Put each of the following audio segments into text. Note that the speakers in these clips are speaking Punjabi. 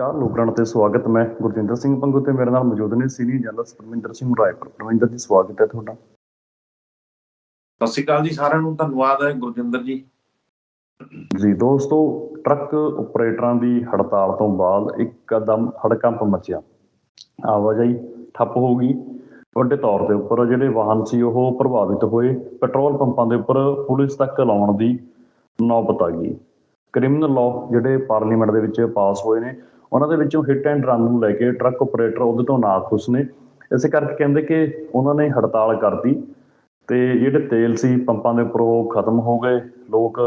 ਅਕਾਲ ਲੋਕਰਣ ਤੇ ਸਵਾਗਤ। ਮੈਂ ਗੁਰਜਿੰਦਰ ਸਿੰਘ ਪੰਗੂ ਤੇ ਮੇਰੇ ਨਾਲ ਮੌਜੂਦ ਨੇ ਸੀਨੀਅਰ ਜਰਨਲਿਸਟ ਪਰਮਿੰਦਰ ਸਿੰਘ ਰਾਏਪੁਰ। ਪਰਮਿੰਦਰ ਜੀ ਸਵਾਗਤ ਹੈ ਤੁਹਾਡਾ। ਸਤਿ ਸ਼੍ਰੀ ਅਕਾਲ ਜੀ ਸਾਰਿਆਂ ਨੂੰ। ਧੰਨਵਾਦ ਹੈ ਗੁਰਜਿੰਦਰ ਜੀ। ਜੀ ਦੋਸਤੋ ਟਰੱਕ ਆਪਰੇਟਰਾਂ ਦੀ ਹੜਤਾਲ ਤੋਂ ਬਾਅਦ ਇੱਕ ਕਦਮ ਹੜਕੰਪ ਮਚਿਆ। ਆਵਾਜਾਈ ਠੱਪ ਹੋ ਗਈ। ਵੱਡੇ ਤੌਰ ਦੇ ਉੱਪਰ ਜਿਹੜੇ ਵਾਹਨ ਸੀ ਉਹ ਪ੍ਰਭਾਵਿਤ ਹੋਏ। ਪੈਟਰੋਲ ਪੰਪਾਂ ਦੇ ਉੱਪਰ ਪੁਲਿਸ ਤੱਕ ਲਾਉਣ ਦੀ ਨੌਬਤ ਆ ਗਈ। ਕ੍ਰਿਮੀਨਲ ਲਾਅ ਜਿਹੜੇ ਪਾਰਲੀਮੈਂਟ ਦੇ ਵਿੱਚ ਪਾਸ ਹੋਏ ਨੇ ਉਹਨਾਂ ਦੇ ਵਿੱਚੋਂ ਹਿੱਟ ਐਂਡ ਰਨ ਨੂੰ ਲੈ ਕੇ ਟਰੱਕ ਆਪਰੇਟਰ ਉਹਦੇ ਤੋਂ ਨਾਖੁਸ਼ ਨੇ। ਇਸੇ ਕਰਕੇ ਕਹਿੰਦੇ ਕਿ ਉਹਨਾਂ ਨੇ ਹੜਤਾਲ ਕਰਤੀ ਤੇ ਜਿਹੜੇ ਤੇਲ ਸੀ ਪੰਪਾਂ ਦੇ ਉੱਪਰ ਉਹ ਖਤਮ ਹੋ ਗਏ। ਲੋਕ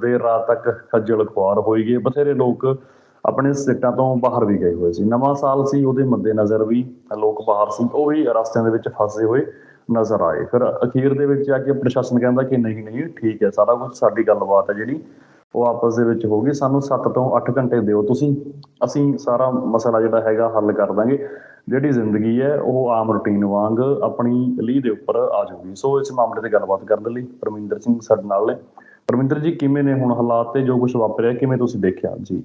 ਦੇਰ ਰਾਤ ਤੱਕ ਖੱਜਲ ਖੁਆਰ ਹੋਈ ਗਏ ਬਥੇਰੇ ਲੋਕ ਆਪਣੇ ਸਿੱਟਾਂ ਤੋਂ ਬਾਹਰ ਵੀ ਗਏ ਹੋਏ ਸੀ। ਨਵਾਂ ਸਾਲ ਸੀ, ਉਹਦੇ ਮੱਦੇਨਜ਼ਰ ਵੀ ਲੋਕ ਬਾਹਰ ਸੀ, ਉਹ ਵੀ ਰਸਤਿਆਂ ਦੇ ਵਿੱਚ ਫਸੇ ਹੋਏ ਨਜ਼ਰ ਆਏ। ਫਿਰ ਅਖੀਰ ਦੇ ਵਿੱਚ ਆ ਕੇ ਪ੍ਰਸ਼ਾਸਨ ਕਹਿੰਦਾ ਕਿ ਨਹੀਂ ਨਹੀਂ, ਠੀਕ ਹੈ, ਸਾਰਾ ਕੁਝ ਸਾਡੀ ਗੱਲਬਾਤ ਹੈ ਜਿਹੜੀ। ਉਹ ਆਪਸ ਦੇ ਵਿੱਚ ਹੋ ਗਈ ਸਾਨੂੰ 7 ਤੋਂ 8 ਘੰਟੇ ਦਿਓ ਤੁਸੀਂ। ਅਸੀਂ ਸਾਰਾ ਮਸਲਾ ਜਿਹੜਾ ਹੈਗਾ ਹੱਲ ਕਰ ਦਾਂਗੇ। ਜਿਹੜੀ ਜ਼ਿੰਦਗੀ ਹੈ, ਉਹ ਆਮ ਰੁਟੀਨ ਵਾਂਗ ਆਪਣੀ ਲੀਹ ਦੇ ਉੱਪਰ ਆ ਜਾਊਗੀ। ਸੋ ਇਸ ਮਾਮਲੇ ਤੇ ਗੱਲਬਾਤ ਕਰਨ ਦੇ ਲਈ ਪਰਮਿੰਦਰ ਸਿੰਘ ਸਾਡੇ ਨਾਲ ਨੇ। ਪਰਮਿੰਦਰ ਜੀ, ਕਿਵੇਂ ਨੇ ਹੁਣ ਹਾਲਾਤ ਤੇ ਜੋ ਕੁਝ ਵਾਪਰਿਆ? ਕਿਵੇਂ ਤੁਸੀਂ ਦੇਖਿਆ? ਜੀ।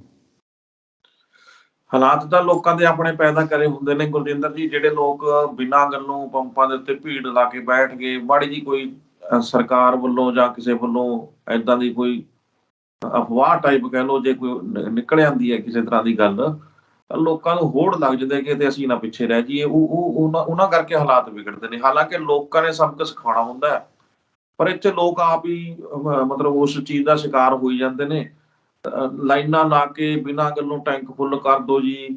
ਹਾਲਾਤ ਤਾਂ ਲੋਕਾਂ ਦੇ ਆਪਣੇ ਪੈਦਾ ਕਰੇ ਹੁੰਦੇ ਨੇ। ਗੁਰਜਿੰਦਰ ਜੀ, ਜਿਹੜੇ ਲੋਕ ਬਿਨਾਂ ਗੱਲੋਂ ਪੰਪਾਂ ਦੇ ਉੱਤੇ ਭੀੜ ਲਾ ਕੇ ਬੈਠ ਗਏ, ਮਾੜੀ ਜੀ ਕੋਈ ਸਰਕਾਰ ਵੱਲੋਂ ਜਾਂ ਕਿਸੇ ਵੱਲੋਂ ਐਦਾਂ ਦੀ ਕੋਈ ਅਫਵਾਹ ਟਾਈਪ ਕਹਿ ਲਓ ਜੇ ਕੋਈ ਨਿਕਲ ਜਾਂਦੀ ਹੈ ਕਿਸੇ ਤਰ੍ਹਾਂ ਦੀ ਗੱਲ ਤਾਂ ਲੋਕਾਂ ਨੂੰ ਹੋੜ ਲੱਗ ਜਾਂਦੇ ਕਿ ਤੇ ਅਸੀਂ ਨਾ ਪਿੱਛੇ ਰਹਿ ਜਾਈਏ। ਉਹ ਉਹ ਉਹਨਾਂ ਕਰਕੇ ਹਾਲਾਤ ਵਿਗੜਦੇ ਨੇ। ਹਾਲਾਂਕਿ ਲੋਕਾਂ ਨੇ ਸਬਕ ਸਿਖਾਉਣਾ ਹੁੰਦਾ ਹੈ ਪਰ ਇੱਥੇ ਲੋਕ ਆਪ ਹੀ ਮਤਲਬ ਉਸ ਚੀਜ਼ ਦਾ ਸ਼ਿਕਾਰ ਹੋਈ ਜਾਂਦੇ ਨੇ। ਲਾਈਨਾਂ ਲਾ ਕੇ ਬਿਨਾਂ ਗੱਲੋਂ ਟੈਂਕ ਫੁੱਲ ਕਰ ਦੋ ਜੀ।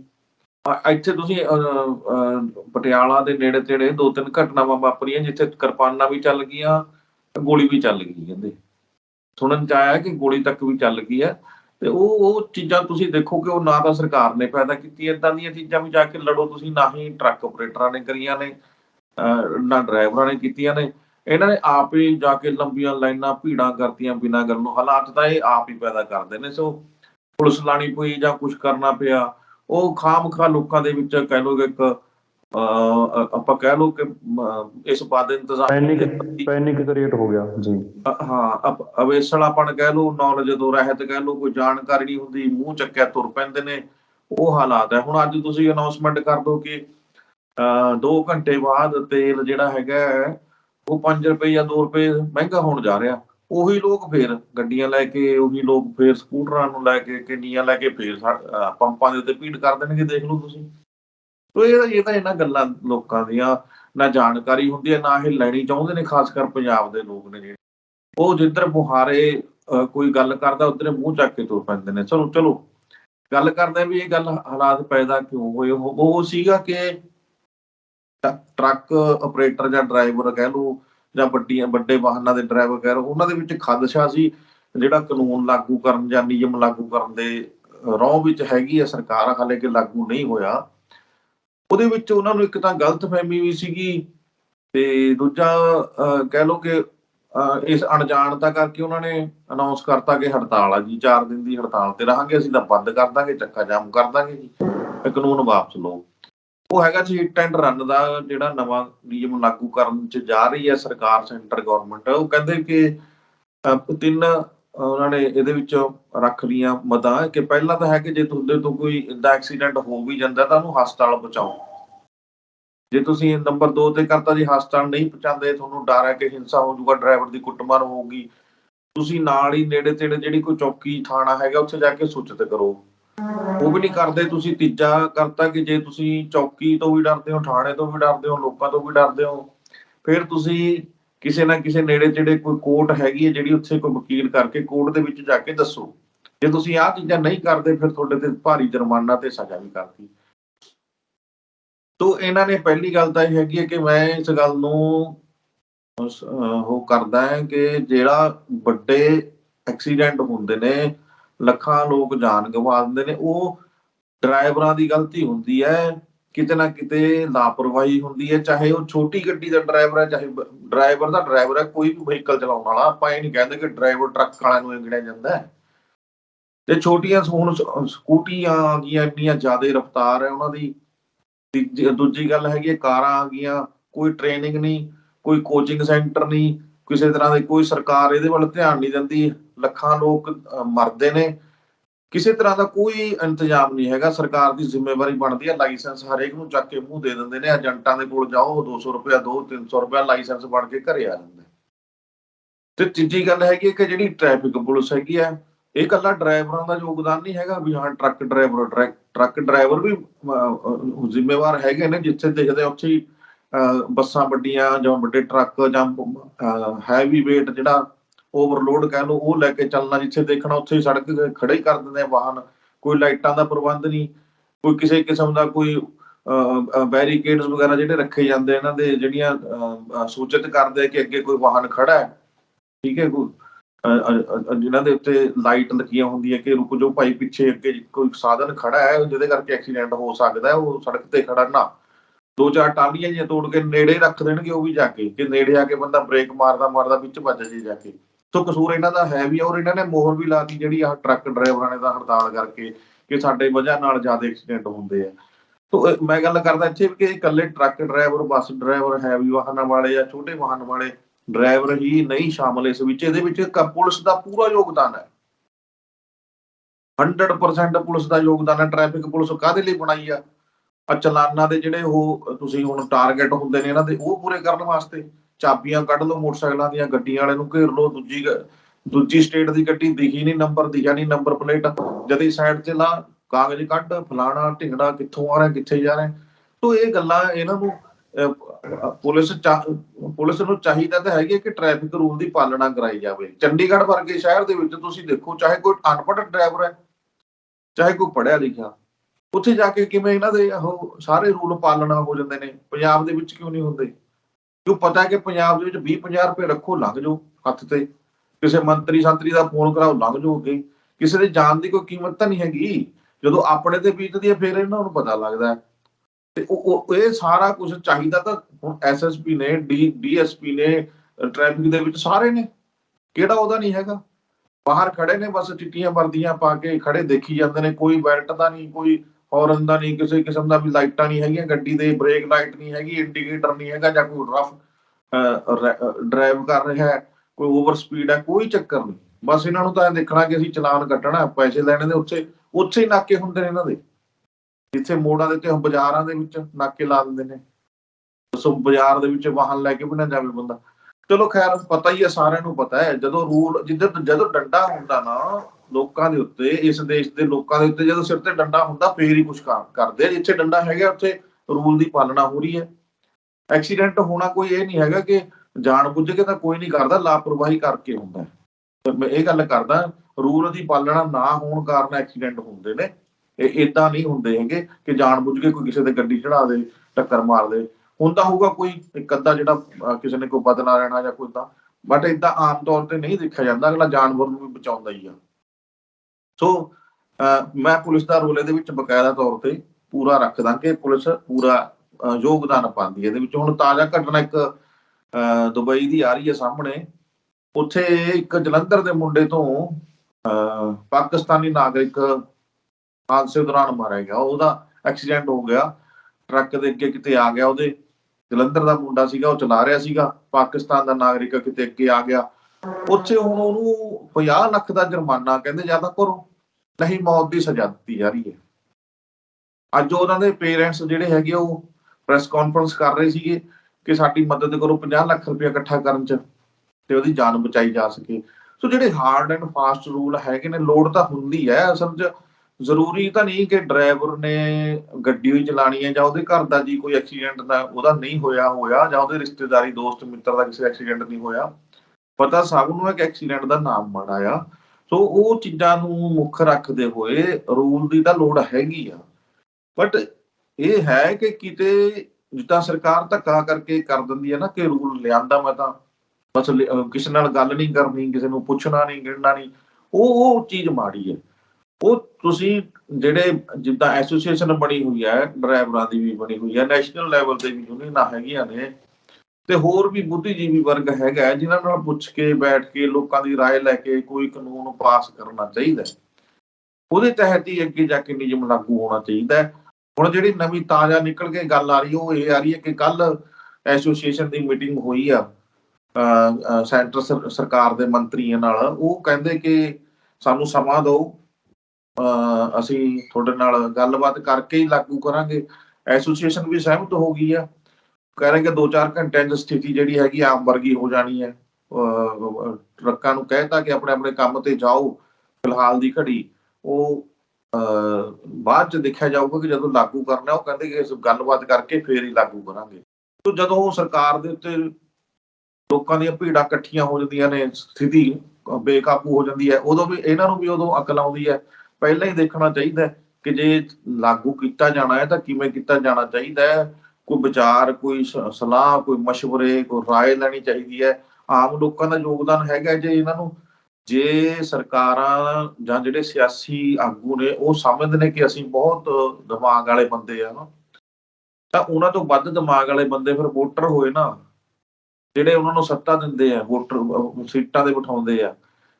ਇੱਥੇ ਤੁਸੀਂ ਅਹ, ਪਟਿਆਲਾ ਦੇ ਨੇੜੇ ਤੇੜੇ ਦੋ ਤਿੰਨ ਘਟਨਾਵਾਂ ਵਾਪਰੀਆਂ ਜਿੱਥੇ ਕਿਰਪਾਨਾਂ ਵੀ ਚੱਲ ਗਈਆਂ ਤੇ ਗੋਲੀ ਵੀ ਚੱਲ ਗਈ ਕਹਿੰਦੇ। ਸੁਣਨ ਚ ਆਇਆ ਕਿ ਗੋਲੀ ਤੱਕ ਵੀ ਚੱਲ ਗਈ ਹੈ। ਤੇ ਉਹ ਉਹ ਚੀਜ਼ਾਂ ਤੁਸੀਂ ਦੇਖੋ ਕਿ ਉਹ ਨਾ ਤਾਂ ਸਰਕਾਰ ਨੇ ਪੈਦਾ ਕੀਤੀ ਇਦਾਂ ਦੀਆਂ ਚੀਜ਼ਾਂ ਵੀ ਜਾ ਕੇ ਲੜੋ ਤੁਸੀਂ ਨਾ ਹੀ ਟਰੱਕ ਆਪਰੇਟਰਾਂ ਨੇ ਕਰੀਆਂ ਨੇ ਅਹ, ਨਾ ਡਰਾਈਵਰਾਂ ਨੇ ਕੀਤੀਆਂ ਨੇ। ਇਹਨਾਂ ਨੇ ਆਪ ਹੀ ਜਾ ਕੇ ਲੰਬੀਆਂ ਲਾਈਨਾਂ ਭੀੜਾਂ ਕਰਤੀਆਂ ਬਿਨਾਂ ਗੱਲ ਨੂੰ। ਹਾਲਾਤ ਤਾਂ ਇਹ ਆਪ ਹੀ ਪੈਦਾ ਕਰਦੇ ਨੇ। ਸੋ ਪੁਲਿਸ ਲਾਣੀ ਪਈ ਜਾਂ ਕੁਝ ਕਰਨਾ ਪਿਆ ਉਹ ਖਾਮਖਾ ਲੋਕਾਂ ਦੇ ਵਿੱਚ ਕਹਿ ਲੋ ਇੱਕ ਆਪਾਂ ਕਹਿ ਲੋ ਕਿ ਇਸ ਬਾਤ ਦੇ ਇੰਤਜ਼ਾਮ ਪੈਨਿਕ ਪੈਨਿਕ ਕ੍ਰੀਏਟ ਹੋ ਗਿਆ ਜੀ। ਹਾਂ ਅਵੇਸਲਾਪਣ ਕਹਿ ਲੋ ਨੌਲੇਜ ਤੋਂ ਰਹਿਤ ਕਹਿ ਲੋ ਕੋਈ ਜਾਣਕਾਰੀ ਨਹੀਂ ਹੁੰਦੀ ਮੂੰਹ ਚੱਕਿਆ ਤੁਰ ਪੈਂਦੇ ਨੇ ਉਹ ਹਾਲਾਤ ਹੈ। ਹੁਣ ਅੱਜ ਤੁਸੀਂ ਅਨਾਉਂਸਮੈਂਟ ਕਰ ਦੋ ਕਿ 2 ਘੰਟੇ ਬਾਅਦ ਤੇਲ ਜਿਹੜਾ ਹੈਗਾ ਉਹ 5 ਰੁਪਏ ਜਾਂ 2 ਰੁਪਏ ਮਹਿੰਗਾ ਹੋਣ ਜਾ ਰਿਹਾ। ਉਹੀ ਲੋਕ ਫੇਰ ਗੱਡੀਆਂ ਲੈ ਕੇ ਉਹੀ ਲੋਕ ਫੇਰ ਸਕੂਟਰਾਂ ਨੂੰ ਲੈ ਕੇ ਕਿੰਨੀਆਂ ਲੈ ਕੇ ਫੇਰ ਪੰਪਾਂ ਦੇ ਉੱਤੇ ਭੀੜ ਕਰ ਦੇਣਗੇ ਦੇਖ ਲਓ ਤੁਸੀਂ। ਤੋ ਇਹ ਇਹ ਤਾਂ ਇਹਨਾਂ ਗੱਲਾਂ ਲੋਕਾਂ ਦੀਆਂ, ਨਾ ਜਾਣਕਾਰੀ ਹੁੰਦੀ ਹੈ, ਨਾ ਇਹ ਲੈਣੀ ਚਾਹੁੰਦੇ ਨੇ, ਖਾਸ ਕਰ ਪੰਜਾਬ ਦੇ ਲੋਕ ਨੇ ਜਿਹੜੇ। ਉਹ ਜਿੱਧਰ ਮੁਹਾਰੇ ਕੋਈ ਗੱਲ ਕਰਦਾ, ਉਧਰੇ ਮੂੰਹ ਚੱਕ ਕੇ ਤੁਰ ਪੈਂਦੇ ਨੇ। ਚਲੋ ਚਲੋ। ਗੱਲ ਕਰਦੇ ਵੀ ਇਹ ਗੱਲ ਹਾਲਾਤ ਪੈਦਾ ਕਿਉਂ ਹੋਏ? ਉਹ ਸੀਗਾ ਕਿ ਟਰੱਕ ਆਪਰੇਟਰ ਜਾਂ ਡਰਾਈਵਰ ਕਹਿ ਲਓ, ਜਾਂ ਵੱਡੀਆਂ, ਵੱਡੇ ਵਾਹਨਾਂ ਦੇ ਡਰਾਈਵਰ ਕਹਿ ਲਓ, ਉਹਨਾਂ ਦੇ ਵਿੱਚ ਖਦਸ਼ਾ ਸੀ, ਜਿਹੜਾ ਕਾਨੂੰਨ ਲਾਗੂ ਕਰਨ ਜਾਂ ਨਿਯਮ ਲਾਗੂ ਕਰਨ ਦੇ ਰੌਹ ਵਿੱਚ ਹੈਗੀ ਹੈ ਸਰਕਾਰ ਹਾਲੇ ਕਿ ਲਾਗੂ ਨਹੀਂ ਹੋਇਆ। ਉਹਦੇ ਵਿੱਚ ਉਹਨਾਂ ਨੂੰ ਇੱਕ ਤਾਂ ਗਲਤਫਹਿਮੀ ਵੀ ਸੀਗੀ ਤੇ ਦੂਜਾ ਕਹਿ ਲਓ ਕਿ ਇਸ ਅਣਜਾਣਤਾ ਕਰਕੇ ਉਹਨਾਂ ਨੇ ਅਨਾਉਂਸ ਕਰਤਾ ਕਿ ਹੜਤਾਲ ਆ ਜੀ 4 ਦਿਨ ਦੀ ਹੜਤਾਲ ਤੇ ਰਹਾਂਗੇ, ਅਸੀਂ ਤਾਂ ਬੰਦ ਕਰ ਦਾਂਗੇ, ਚੱਕਾ ਜਾਮ ਕਰ ਦਾਂਗੇ ਜੀ ਕਾਨੂੰਨ ਵਾਪਸ ਲਓ। ਉਹ ਹੈਗਾ ਜੀ ਹਿੱਟ ਐਂਡ ਰਨ ਦਾ ਜਿਹੜਾ ਨਵਾਂ ਨਿਯਮ ਲਾਗੂ ਕਰਨ ਚ ਜਾ ਰਹੀ ਹੈ ਸਰਕਾਰ, ਸੈਂਟਰ ਗਵਰਨਮੈਂਟ ਉਹ ਕਹਿੰਦੇ ਕਿ ਤਿੰਨ ਉਹਨਾਂ ਨੇ ਇਹਦੇ ਵਿੱਚ ਰੱਖ ਲੀਆਂ ਮਤਾਂ ਕਿ ਪਹਿਲਾਂ ਤਾਂ ਹੈ ਕਿ ਜੇ ਤੁਹਾਡੇ ਤੋਂ ਕੋਈ ਇਦਾਂ ਐਕਸੀਡੈਂਟ ਹੋ ਵੀ ਜਾਂਦਾ ਤਾਂ ਉਹਨੂੰ ਹਸਪਤਾਲ ਪਹੁੰਚਾਓ। ਜੇ ਤੁਸੀਂ ਨੰਬਰ 2 ਤੇ ਕਰਤਾ ਜੀ, ਹਸਪਤਾਲ ਨਹੀਂ ਪਹੁੰਚਾਉਂਦੇ, ਤੁਹਾਨੂੰ ਡਰ ਹੈ ਕਿ ਹਿੰਸਾ ਹੋ ਜਾਊਗਾ ਡਰਾਈਵਰ ਦੀ ਕੁੱਟਮਾਰ ਹੋਊਗੀ। ਤੁਸੀਂ ਨਾਲ ਹੀ ਨੇੜੇ ਤੇੜੇ ਜਿਹੜੀ ਕੋਈ ਚੌਕੀ ਥਾਣਾ ਹੈਗਾ, ਉੱਥੇ ਜਾ ਕੇ ਸੂਚਿਤ ਕਰੋ। ਉਹ ਵੀ ਨਹੀਂ ਕਰਦੇ, ਤੁਸੀਂ ਤੀਜਾ ਕਰਤਾ ਕਿ ਜੇ ਤੁਸੀਂ ਚੌਕੀ ਤੋਂ ਵੀ ਡਰਦੇ ਹੋ, ਥਾਣੇ ਤੋਂ ਵੀ ਡਰਦੇ ਹੋ, ਲੋਕਾਂ ਤੋਂ ਵੀ ਡਰਦੇ ਹੋ, ਫਿਰ ਤੁਸੀਂ ਕਿਸੇ ਨਾ ਕਿਸੇ ਨੇੜੇ ਤੇੜੇ ਕੋਈ ਕੋਰਟ ਹੈਗੀ ਹੈ ਜਿਹੜੀ ਉੱਥੇ ਕੋਈ ਵਕੀਲ ਕਰਕੇ ਕੋਰਟ ਦੇ ਵਿੱਚ ਜਾ ਕੇ ਦੱਸੋ। ਜੇ ਤੁਸੀਂ ਆਹ ਚੀਜ਼ਾਂ ਨਹੀਂ ਕਰਦੇ, ਫਿਰ ਤੁਹਾਡੇ ਤੇ ਭਾਰੀ ਜੁਰਮਾਨਾ ਤੇ ਸਜ਼ਾ ਵੀ ਕਰਦੀ ਤੋ ਇਹਨਾਂ ਨੇ ਪਹਿਲੀ ਗੱਲ ਤਾਂ ਇਹ ਹੈਗੀ ਹੈ ਕਿ ਮੈਂ ਇਸ ਗੱਲ ਨੂੰ ਉਹ ਕਰਦਾ ਹੈ ਕਿ ਜਿਹੜਾ ਵੱਡੇ ਐਕਸੀਡੈਂਟ ਹੁੰਦੇ ਨੇ, ਲੱਖਾਂ ਲੋਕ ਜਾਨ ਗਵਾ ਦਿੰਦੇ ਨੇ, ਉਹ ਡਰਾਈਵਰਾਂ ਦੀ ਗਲਤੀ ਹੁੰਦੀ ਹੈ। ਕਿਤੇ ਨਾ ਕਿਤੇ ਲਾਪਰਵਾਹੀ ਹੁੰਦੀ ਹੈ, ਚਾਹੇ ਉਹ ਛੋਟੀ ਗੱਡੀ ਦਾ ਡਰਾਈਵਰ ਹੈ, ਚਾਹੇ ਡਰਾਈਵਰ ਦਾ ਡਰਾਈਵਰ ਹੈ, ਕੋਈ ਵੀ ਵਹੀਕਲ ਚਲਾਉਣ ਵਾਲਾ, ਆਪਾਂ ਇਹ ਨਹੀਂ ਕਹਿੰਦੇ ਕਿ ਡਰਾਈਵਰ ਟਰੱਕ ਵਾਲਿਆਂ ਨੂੰ ਗਿਣਿਆ ਜਾਂਦਾ ਹੈ। ਤੇ ਛੋਟੀਆਂ ਹੁਣ ਸਕੂਟੀਆਂ ਆ ਗਈਆਂ, ਇੰਨੀਆਂ ਜ਼ਿਆਦਾ ਰਫ਼ਤਾਰ ਹੈ ਉਹਨਾਂ ਦੀ। ਦੂਜੀ ਗੱਲ ਹੈਗੀ ਹੈ, ਕਾਰਾਂ ਆ ਗਈਆਂ, ਕੋਈ ਟ੍ਰੇਨਿੰਗ ਨਹੀਂ, ਕੋਈ ਕੋਚਿੰਗ ਸੈਂਟਰ ਨਹੀਂ, ਕਿਸੇ ਤਰ੍ਹਾਂ ਦੀ ਕੋਈ ਸਰਕਾਰ ਇਹਦੇ ਵੱਲ ਧਿਆਨ ਨਹੀਂ ਦਿੰਦੀ। ਲੱਖਾਂ ਲੋਕ ਮਰਦੇ ਨੇ। ਕਿਸੇ ਤਰ੍ਹਾਂ ਦਾ ਕੋਈ ਇੰਤਜ਼ਾਮ ਨਹੀਂ ਹੈਗਾ। ਸਰਕਾਰ ਦੀ ਜ਼ਿੰਮੇਵਾਰੀ ਬਣਦੀ ਹੈ ਲਾਇਸੈਂਸ ਹਰੇਕ ਨੂੰ ਚੱਕ ਕੇ ਮੂੰਹ ਦੇ ਦਿੰਦੇ ਨੇ। ਏਜੰਟਾਂ ਦੇ ਕੋਲ ਜਾਓ 200 ਰੁਪਇਆ ਦੋ 300 ਰੁਪਇਆ ਲਾਇਸੈਂਸ ਬਣ ਕੇ ਘਰੇ ਆ ਜਾਂਦੇ। ਤੇ ਤੀਜੀ ਗੱਲ ਹੈਗੀ ਹੈ ਕਿ ਜਿਹੜੀ ਟ੍ਰੈਫਿਕ ਪੁਲਿਸ ਹੈਗੀ ਆ ਇਹ ਕੱਲਾ ਡਰਾਈਵਰਾਂ ਦਾ ਯੋਗਦਾਨ ਨਹੀਂ ਹੈਗਾ। ਵੀ ਹਾਂ truck driver truck truck driver ਵੀ ਜ਼ਿੰਮੇਵਾਰ ਹੈਗੇ ਨੇ। ਜਿੱਥੇ ਦੇਖਦੇ ਆ ਉੱਥੇ ਹੀ ਅਹ, ਬੱਸਾਂ ਵੱਡੀਆਂ ਜਾਂ ਵੱਡੇ ਟਰੱਕ ਜਾਂ ਹੈਵੀ weight ਜਿਹੜਾ ਓਵਰਲੋਡ ਕਹਿ ਲਓ, ਉਹ ਲੈ ਕੇ ਚੱਲਣਾ, ਜਿੱਥੇ ਦੇਖਣਾ ਉੱਥੇ ਹੀ ਸੜਕ ਖੜੇ ਹੀ ਕਰ ਦਿੰਦੇ ਆ ਵਾਹਨ। ਕੋਈ ਲਾਈਟਾਂ ਦਾ ਪ੍ਰਬੰਧ ਨਹੀਂ, ਕੋਈ ਕਿਸੇ ਕਿਸਮ ਦਾ ਕੋਈ ਬੈਰੀਕੇਡਸ ਵਗੈਰਾ ਜਿਹੜੇ ਰੱਖੇ ਜਾਂਦੇ ਇਹਨਾਂ ਦੇ ਜਿਹੜੀਆਂ ਸੂਚਿਤ ਕਰਦੇ ਕਿ ਅੱਗੇ ਕੋਈ ਵਾਹਨ ਖੜਾ ਹੈ, ਠੀਕ ਹੈ, ਕੋਈ ਜਿਨ੍ਹਾਂ ਦੇ ਉੱਤੇ ਲਾਈਟ ਲੱਗੀਆਂ ਹੁੰਦੀਆਂ ਕਿ ਰੁਕ ਜਾਓ ਭਾਈ ਪਿੱਛੇ ਅੱਗੇ ਕੋਈ ਸਾਧਨ ਖੜਾ ਹੈ, ਜਿਹਦੇ ਕਰਕੇ ਐਕਸੀਡੈਂਟ ਹੋ ਸਕਦਾ ਹੈ, ਉਹ ਸੜਕ ਤੇ ਖੜਾ ਨਾ ਦੋ ਚਾਰ ਟਾਲੀਆਂ ਜਿਹੀਆਂ ਤੋੜ ਕੇ ਨੇੜੇ ਰੱਖ ਦੇਣਗੇ, ਉਹ ਵੀ ਜਾ ਕੇ, ਕਿ ਨੇੜੇ ਆ ਕੇ ਬੰਦਾ ਬ੍ਰੇਕ ਮਾਰਦਾ ਮਾਰਦਾ ਵਿੱਚ ਵੱਜ ਜੇ ਜਾ ਕੇ। ਸੋ ਕਸੂਰ ਇਹਨਾਂ ਦਾ ਹੈ ਵੀ ਔਰ ਇਹਨਾਂ ਨੇ ਮੋਹਰ ਵੀ ਲਾਤੀ ਜਿਹੜੀ ਆ ਟਰੱਕ ਡਰਾਈਵਰਾਂ ਨੇ ਤਾਂ ਹੜਤਾਲ ਕਰਕੇ ਕਿ ਸਾਡੇ ਵਜ੍ਹਾ ਨਾਲ ਜ਼ਿਆਦਾ ਐਕਸੀਡੈਂਟ ਹੁੰਦੇ ਆ। ਤੋ ਮੈਂ ਗੱਲ ਕਰਦਾ ਇੱਥੇ ਵੀ ਕਿ ਇਕੱਲੇ truck driver, bus driver heavy ਵਾਹਨਾਂ ਵਾਲੇ ਜਾਂ ਛੋਟੇ ਵਾਹਨ ਵਾਲੇ ਡਰਾਈਵਰ ਹੀ ਨਹੀਂ ਸ਼ਾਮਲ ਇਸ ਵਿੱਚ। ਇਹਦੇ ਵਿੱਚ ਪੁਲਿਸ ਦਾ ਪੂਰਾ ਯੋਗਦਾਨ ਹੈ। 100% ਪੁਲਿਸ ਦਾ ਯੋਗਦਾਨ ਹੈ। ਟ੍ਰੈਫਿਕ ਪੁਲਿਸ ਕਾਹਦੇ ਲਈ ਬਣਾਈ ਆ? ਆ ਚਲਾਨਾਂ ਦੇ ਜਿਹੜੇ ਉਹ ਤੁਸੀਂ ਹੁਣ ਟਾਰਗੇਟ ਹੁੰਦੇ ਨੇ ਇਹਨਾਂ ਦੇ, ਉਹ ਪੂਰੇ ਕਰਨ ਵਾਸਤੇ। ਚਾਬੀਆਂ ਕੱਢ ਲਓ ਮੋਟਰਸਾਈਕਲਾਂ ਦੀਆਂ, ਗੱਡੀਆਂ ਵਾਲੇ ਨੂੰ ਘੇਰ ਲਓ, ਦੂਜੀ ਦੂਜੀ ਸਟੇਟ ਦੀ ਗੱਡੀ ਦਿਖੀ ਨਹੀਂ ਨੰਬਰ ਦਿਖਿਆ ਨਹੀਂ ਨੰਬਰ ਪਲੇਟ ਜਦੀ ਸਾਈਡ ਤੇ ਲਾ, ਕਾਗਜ਼ ਕੱਢ, ਫਲਾਣਾ ਢਿੰਗੜਾ ਕਿੱਥੋਂ ਆ ਰਿਹਾ, ਕਿੱਥੇ ਜਾ ਰਿਹਾ। ਤੋ ਇਹ ਗੱਲਾਂ ਇਹਨਾਂ ਨੂੰ ਪੁਲਿਸ ਪੁਲਿਸ ਨੂੰ ਚਾਹੀਦਾ ਤਾਂ ਹੈਗੀ ਕਿ ਟ੍ਰੈਫਿਕ ਰੂਲ ਦੀ ਪਾਲਣਾ ਕਰਾਈ ਜਾਵੇ। ਚੰਡੀਗੜ੍ਹ ਵਰਗੇ ਸ਼ਹਿਰ ਦੇ ਵਿੱਚ ਤੁਸੀਂ ਦੇਖੋ, ਚਾਹੇ ਕੋਈ ਅਨਪੜ੍ਹ ਡਰਾਈਵਰ ਹੈ, ਚਾਹੇ ਕੋਈ ਪੜ੍ਹਿਆ ਲਿਖਿਆ, ਉੱਥੇ ਜਾ ਕੇ ਕਿਵੇਂ ਇਹਨਾਂ ਦੇ ਉਹ ਸਾਰੇ ਰੂਲ ਪਾਲਣਾ ਹੋ ਜਾਂਦੇ ਨੇ, ਪੰਜਾਬ ਦੇ ਵਿੱਚ ਕਿਉਂ ਨਹੀਂ ਹੁੰਦੇ? ਕਿਉਂ ਪਤਾ ਹੈ ਕਿ ਪੰਜਾਬ ਦੇ ਵਿੱਚ 20 50 ਰੁਪਏ ਰੱਖੋ ਲੰਘ ਜਾਓ ਹੱਥ ਤੇ। ਕਿਸੇ ਮੰਤਰੀ ਸੰਤਰੀ ਦਾ ਫੋਨ ਕਰਾਓ ਲੰਘ ਜਾਓ ਅੱਗੇ। ਕਿਸੇ ਦੇ ਜਾਨ ਦੀ ਕੋਈ ਕੀਮਤ ਤਾਂ ਨਹੀਂ ਹੈਗੀ। ਜਦੋਂ ਆਪਣੇ ਤੇ ਬੀਤਦੀ ਹੈ, ਫਿਰ ਇਹਨਾਂ ਨੂੰ ਪਤਾ ਲੱਗਦਾ ਤੇ ਉਹ- ਇਹ ਸਾਰਾ ਕੁਝ ਚਾਹੀਦਾ ਤਾਂ ਹੁਣ ਐਸਐਸਪੀ ਨੇ ਡੀ ਡੀਐਸਪੀ ਨੇ ਟ੍ਰੈਫਿਕ ਦੇ ਵਿੱਚ ਸਾਰੇ ਨੇ। ਕਿਹੜਾ ਉਹਦਾ ਨਹੀਂ ਹੈਗਾ? ਬਾਹਰ ਖੜੇ ਨੇ, ਬਸ ਚਿੱਟੀਆਂ ਵਰਦੀਆਂ ਪਾ ਕੇ ਖੜੇ ਦੇਖੀ ਜਾਂਦੇ ਨੇ। ਕੋਈ ਬੈਲਟ ਦਾ ਨਹੀਂ, ਕੋਈ ਹੌਰਨ ਦਾ ਨਹੀਂ, ਕਿਸੇ ਕਿਸਮ ਦਾ ਵੀ ਲਾਈਟਾਂ ਨਹੀਂ ਹੈਗੀਆਂ, ਗੱਡੀ ਦੇ ਬ੍ਰੇਕ ਲਾਈਟ ਨਹੀਂ ਹੈਗੀ ਇੰਡੀਕੇਟਰ ਨਹੀਂ ਹੈਗਾ, ਜਾਂ ਕੋਈ ਰਫ ਡਰਾਈਵ ਕਰ ਰਿਹਾ ਹੈ, ਕੋਈ ਓਵਰ ਸਪੀਡ ਹੈ, ਕੋਈ ਚੱਕਰ ਨਹੀਂ। ਬਸ ਇਹਨਾਂ ਨੂੰ ਤਾਂ ਦੇਖਣਾ ਕਿ ਅਸੀਂ ਚਲਾਨ ਕੱਟਣਾ, ਪੈਸੇ ਲੈਣੇ ਦੇ ਉੱਥੇ ਉੱਥੇ ਹੀ ਨਾਕੇ ਹੁੰਦੇ ਨੇ ਇਹਨਾਂ ਦੇ। ਜਿੱਥੇ ਮੋੜਾਂ ਦੇ ਤੇ ਬਾਜ਼ਾਰਾਂ ਦੇ ਵਿੱਚ ਨਾਕੇ ਲਾ ਦਿੰਦੇ ਨੇ। ਸੋ ਬਾਜ਼ਾਰ ਦੇ ਵਿੱਚ ਵਾਹਨ ਲੈ ਕੇ ਵੀ ਨਾ ਜਾਵੇ ਬੰਦਾ। ਚਲੋ ਖੈਰ, ਪਤਾ ਹੀ ਹੈ, ਸਾਰਿਆਂ ਨੂੰ ਪਤਾ ਹੈ, ਜਦੋਂ ਰੂਲ ਜਿੱਦਾਂ ਜਦੋਂ ਡੰਡਾ ਹੁੰਦਾ ਨਾ ਲੋਕਾਂ ਦੇ ਉੱਤੇ, ਇਸ ਦੇਸ਼ ਦੇ ਲੋਕਾਂ ਦੇ ਉੱਤੇ ਜਦੋਂ ਸਿਰ ਤੇ ਡੰਡਾ ਹੁੰਦਾ, ਫੇਰ ਹੀ ਕੁਝ ਕਰਦੇ ਆ ਜਿੱਥੇ ਡੰਡਾ ਹੈਗਾ, ਉੱਥੇ ਰੂਲ ਦੀ ਪਾਲਣਾ ਹੋ ਰਹੀ ਹੈ। ਐਕਸੀਡੈਂਟ ਹੋਣਾ ਕੋਈ ਇਹ ਨਹੀਂ ਹੈਗਾ ਕਿ ਜਾਣ ਬੁੱਝ ਕੇ ਤਾਂ ਕੋਈ ਨਹੀਂ ਕਰਦਾ, ਲਾਪਰਵਾਹੀ ਕਰਕੇ ਹੁੰਦਾ ਤੇ ਮੈਂ ਇਹ ਗੱਲ ਕਰਦਾ, ਰੂਲ ਦੀ ਪਾਲਣਾ ਨਾ ਹੋਣ ਕਾਰਨ ਐਕਸੀਡੈਂਟ ਹੁੰਦੇ ਨੇ। ਇਹ ਇਦਾਂ ਨਹੀਂ ਹੁੰਦੇ ਹੈਗੇ ਕਿ ਜਾਣ ਬੁੱਝ ਕੇ ਕੋਈ ਕਿਸੇ ਤੇ ਗੱਡੀ ਚੜਾ ਦੇ, ਟੱਕਰ ਮਾਰ ਦੇ। ਹੁੰਦਾ ਹੋਊਗਾ ਕੋਈ ਇੱਕ ਅੱਧਾ ਜਿਹੜਾ ਕਿਸੇ ਨੇ ਕੋਈ ਬਦਲਾ ਲੈਣਾ ਜਾਂ ਕੋਈ ਤਾਂ। ਬਟ ਇਦਾਂ ਆਮ ਤੌਰ ਤੇ ਨਹੀਂ ਦੇਖਿਆ ਜਾਂਦਾ, ਅਗਲਾ ਜਾਨਵਰ ਨੂੰ ਵੀ ਬਚਾਉਂਦਾ ਹੀ ਆ। ਸੋ ਮੈਂ ਪੁਲਿਸ ਦਾ ਰੋਲ ਇਹਦੇ ਵਿੱਚ ਬਕਾਇਦਾ ਤੌਰ ਤੇ ਪੂਰਾ ਰੱਖਦਾ ਕਿ ਪੁਲਿਸ ਪੂਰਾ ਯੋਗਦਾਨ ਪਾਉਂਦੀ ਹੈ। ਇਹਦੇ ਵਿੱਚ ਹੁਣ ਤਾਜ਼ਾ ਘਟਨਾ ਇੱਕ ਦੁਬਈ ਦੀ ਆ ਰਹੀ ਹੈ ਸਾਹਮਣੇ। ਉੱਥੇ ਇੱਕ ਜਲੰਧਰ ਦੇ ਮੁੰਡੇ ਤੋਂ ਅਹ, ਪਾਕਿਸਤਾਨੀ ਨਾਗਰਿਕ ਹਾਦਸੇ ਦੌਰਾਨ ਮਾਰਿਆ ਗਿਆ। ਉਹਦਾ ਐਕਸੀਡੈਂਟ ਹੋ ਗਿਆ। ਟਰੱਕ ਦੇ ਅੱਗੇ ਕਿਤੇ ਆ ਗਿਆ ਉਹਦੇ। ਜਲੰਧਰ ਦਾ ਮੁੰਡਾ ਸੀਗਾ ਉਹ ਚਲਾ ਰਿਹਾ ਸੀਗਾ। ਪਾਕਿਸਤਾਨ ਦਾ ਨਾਗਰਿਕ ਕਿਤੇ ਅੱਗੇ ਆ ਗਿਆ। ਉੱਥੇ ਹੁਣ ਉਹਨੂੰ 50 ਲੱਖ ਦਾ ਜੁਰਮਾਨਾ ਕਹਿੰਦੇ ਜਾਂ ਕਰੋ ਨਹੀਂ, ਮੌਤ ਦੀ ਸਜ਼ਾ ਦਿੱਤੀ ਜਾ ਰਹੀ ਹੈ। ਅੱਜ ਉਹਨਾਂ ਦੇ ਪੇਰੈਂਟਸ ਜਿਹੜੇ ਹੈਗੇ ਉਹ ਪ੍ਰੈਸ ਕਾਨਫਰੰਸ ਕਰ ਰਹੇ ਸੀਗੇ ਕਿ ਸਾਡੀ ਮਦਦ ਕਰੋ 50 ਲੱਖ ਰੁਪਏ ਇਕੱਠਾ ਕਰਨ ਚ ਤੇ ਉਹਦੀ ਜਾਨ ਬਚਾਈ ਜਾ ਸਕੇ। ਸੋ ਜਿਹੜੇ ਹਾਰਡ ਐਂਡ ਫਾਸਟ ਰੂਲ ਹੈਗੇ ਨੇ, ਲੋੜ ਤਾਂ ਹੁੰਦੀ ਹੈ। ਅਸਲ 'ਚ ਜ਼ਰੂਰੀ ਤਾਂ ਨਹੀਂ ਕਿ ਡਰਾਈਵਰ ਨੇ ਗੱਡੀ ਹੀ ਚਲਾਣੀ ਹੈ ਜਾਂ ਉਹਦੇ ਘਰ ਦਾ ਜੀ ਕੋਈ ਐਕਸੀਡੈਂਟ ਦਾ ਉਹਦਾ ਨਹੀਂ ਹੋਇਆ ਹੋਇਆ ਜਾਂ ਉਹਦੇ ਰਿਸ਼ਤੇਦਾਰੀ, ਦੋਸਤ, ਮਿੱਤਰ ਦਾ ਕਿਸੇ ਐਕਸੀਡੈਂਟ ਨਹੀਂ ਹੋਇਆ। ਪਤਾ ਸਭ ਨੂੰ ਹੈ ਕਿ ਐਕਸੀਡੈਂਟ ਦਾ ਨਾਮ ਮਾੜਾ ਆ। ਸੋ ਉਹ ਚੀਜ਼ਾਂ ਨੂੰ ਮੁੱਖ ਰੱਖਦੇ ਹੋਏ ਰੂਲ ਦੀ ਤਾਂ ਲੋੜ ਹੈਗੀ ਆ। ਬਟ ਇਹ ਹੈ ਕਿ ਕਿਤੇ ਜਿੱਦਾਂ ਸਰਕਾਰ ਧੱਕਾ ਕਰਕੇ ਕਰ ਦਿੰਦੀ ਹੈ ਨਾ ਕਿ ਰੂਲ ਲਿਆਂਦਾ ਮੈਂ ਤਾਂ। ਬਸ ਲਿ- ਕਿਸੇ ਨਾਲ ਗੱਲ ਨਹੀਂ ਕਰਨੀ, ਕਿਸੇ ਨੂੰ ਪੁੱਛਣਾ ਨਹੀਂ, ਗਿਣਨਾ ਨਹੀਂ। ਉਹ ਉਹ ਚੀਜ਼ ਮਾੜੀ ਹੈ ਉਹ ਤੁਸੀਂ ਜਿਹੜੇ ਜਿੱਦਾਂ ਐਸੋਸੀਏਸ਼ਨ ਬਣੀ ਹੋਈ ਹੈ ਡਰਾਈਵਰਾਂ ਦੀ ਵੀ ਬਣੀ ਹੋਈ ਹੈ ਨੈਸ਼ਨਲ ਲੈਵਲ ਤੇ ਵੀ ਯੂਨੀਅਨਾਂ ਹੈਗੀਆਂ ਨੇ ਤੇ ਹੋਰ ਵੀ ਬੁੱਧੀਜੀਵੀ ਵਰਗ ਹੈਗਾ ਹੈ, ਜਿਨ੍ਹਾਂ ਨਾਲ ਪੁੱਛ ਕੇ ਬੈਠ ਕੇ ਲੋਕਾਂ ਦੀ رائے ਲੈ ਕੇ ਕੋਈ ਕਾਨੂੰਨ ਪਾਸ ਕਰਨਾ ਚਾਹੀਦਾ ਹੈ। ਉਹਦੇ ਤਹਿਤ ਹੀ ਅੱਗੇ ਜਾ ਕੇ ਨਿਯਮ ਲਾਗੂ ਹੋਣਾ ਚਾਹੀਦਾ ਹੈ। ਹੁਣ ਜਿਹੜੀ ਨਵੀਂ ਤਾਜ਼ਾ ਨਿਕਲ ਕੇ ਗੱਲ ਆ ਰਹੀ ਹੈ, ਉਹ ਇਹ ਆ ਰਹੀ ਹੈ ਕਿ ਕੱਲ ਐਸੋਸੀਏਸ਼ਨ ਦੀ ਮੀਟਿੰਗ ਹੋਈ ਆ ਅਹ, ਅਹ, ਸੈਂਟਰ ਸਰ- ਸਰਕਾਰ ਦੇ ਮੰਤਰੀਆਂ ਨਾਲ ਉਹ ਕਹਿੰਦੇ ਕਿ ਸਾਨੂੰ ਸਮਾਂ ਦਿਓ ਅਹ, ਅਸੀਂ ਤੁਹਾਡੇ ਨਾਲ ਗੱਲਬਾਤ ਕਰਕੇ ਹੀ ਲਾਗੂ ਕਰਾਂਗੇ ਐਸੋਸੀਏਸ਼ਨ ਵੀ ਸਹਿਮਤ ਹੋ ਗਈ ਆ ਕਹਿ ਰਹੇ ਕਿ 2-4 ਘੰਟਿਆਂ 'ਚ ਸਥਿਤੀ ਜਿਹੜੀ ਹੈਗੀ ਆਮ ਵਰਗੀ ਹੋ ਜਾਣੀ ਹੈ। ਅਹ, ਟਰੱਕਾਂ ਨੂੰ ਕਹਿਤਾ ਕਿ ਆਪਣੇ ਆਪਣੇ ਕੰਮ ਤੇ ਜਾਓ। ਫਿਲਹਾਲ ਦੀ ਘੜੀ ਉਹ ਅਹ, ਬਾਅਦ ਚ ਦੇਖਿਆ ਜਾਊਗਾ ਕਿ ਜਦੋਂ ਲਾਗੂ ਕਰਨਾ ਉਹ ਕਹਿੰਦੇ ਕਿ ਇਸ ਗੱਲਬਾਤ ਕਰਕੇ ਫੇਰ ਹੀ ਲਾਗੂ ਕਰਾਂਗੇ। ਤੋਂ ਜਦੋਂ ਸਰਕਾਰ ਦੇ ਉੱਤੇ ਲੋਕਾਂ ਦੀਆਂ ਭੀੜਾਂ ਇਕੱਠੀਆਂ ਹੋ ਜਾਂਦੀਆਂ ਨੇ ਸਥਿਤੀ ਬੇਕਾਬੂ ਹੋ ਜਾਂਦੀ ਹੈ ਉਦੋਂ ਵੀ ਇਹਨਾਂ ਨੂੰ ਵੀ ਉਦੋਂ ਅਕਲ ਆਉਂਦੀ ਹੈ। ਪਹਿਲਾਂ ਹੀ ਦੇਖਣਾ ਚਾਹੀਦਾ ਕਿ ਜੇ ਲਾਗੂ ਕੀਤਾ ਜਾਣਾ ਹੈ ਤਾਂ ਕਿਵੇਂ ਕੀਤਾ ਜਾਣਾ ਚਾਹੀਦਾ ਹੈ। ਕੋਈ ਵਿਚਾਰ, ਕੋਈ ਸਲਾਹ, ਕੋਈ مشਵਰੇ ਕੋਈ رائے ਲੈਣੀ ਚਾਹੀਦੀ ਹੈ। ਆਮ ਲੋਕਾਂ ਦਾ ਯੋਗਦਾਨ ਹੈਗਾ ਜੇ ਇਹਨਾਂ ਨੂੰ, ਜੇ ਸਰਕਾਰਾਂ ਜਾਂ ਜਿਹੜੇ ਸਿਆਸੀ ਆਗੂ ਨੇ, ਉਹ ਸਮਝਦੇ ਨੇ ਕਿ ਅਸੀਂ ਬਹੁਤ ਦਿਮਾਗ ਵਾਲੇ ਬੰਦੇ ਆ ਨਾ, ਤਾਂ ਉਹਨਾਂ ਤੋਂ ਵੱਧ ਦਿਮਾਗ ਵਾਲੇ ਬੰਦੇ ਫਿਰ ਵੋਟਰ ਹੋਏ ਨਾ। ਜਿਹੜੇ ਉਹਨਾਂ ਨੂੰ ਸੱਤਾ ਦਿੰਦੇ ਆ, ਵੋਟਰ ਸੀਟਾਂ ਦੇ ਬਿਠਾਉਂਦੇ ਆ।